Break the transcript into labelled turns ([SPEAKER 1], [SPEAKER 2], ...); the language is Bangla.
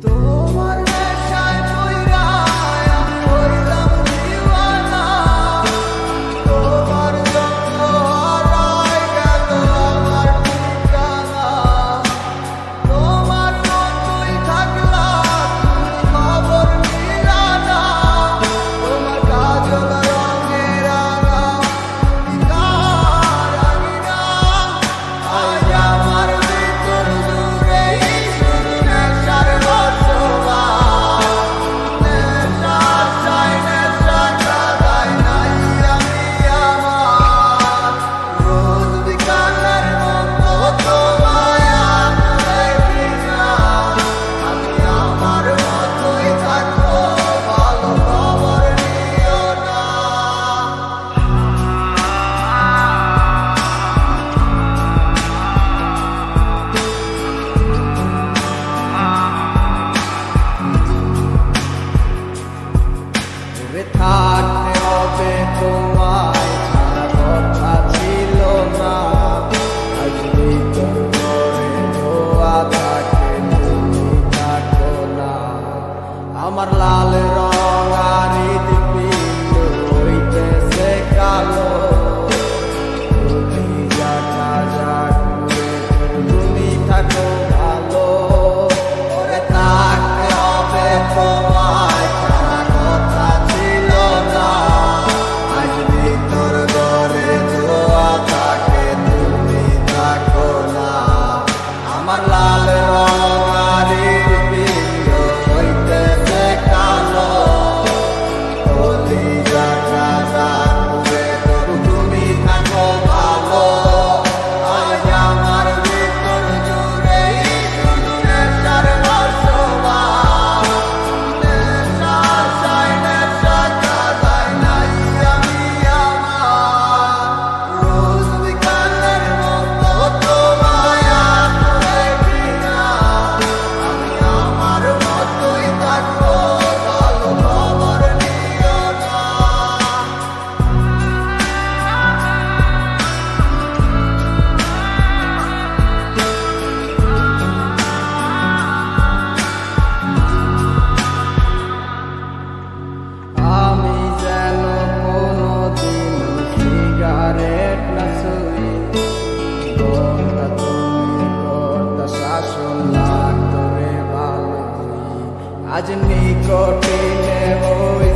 [SPEAKER 1] 都 তোমায় ছাড়া কথা ছিল না। আসলেই তোমায় ধোয়া থাকে তুমি থাকো না। আমার লাল রঙ আজ নিকটে নেব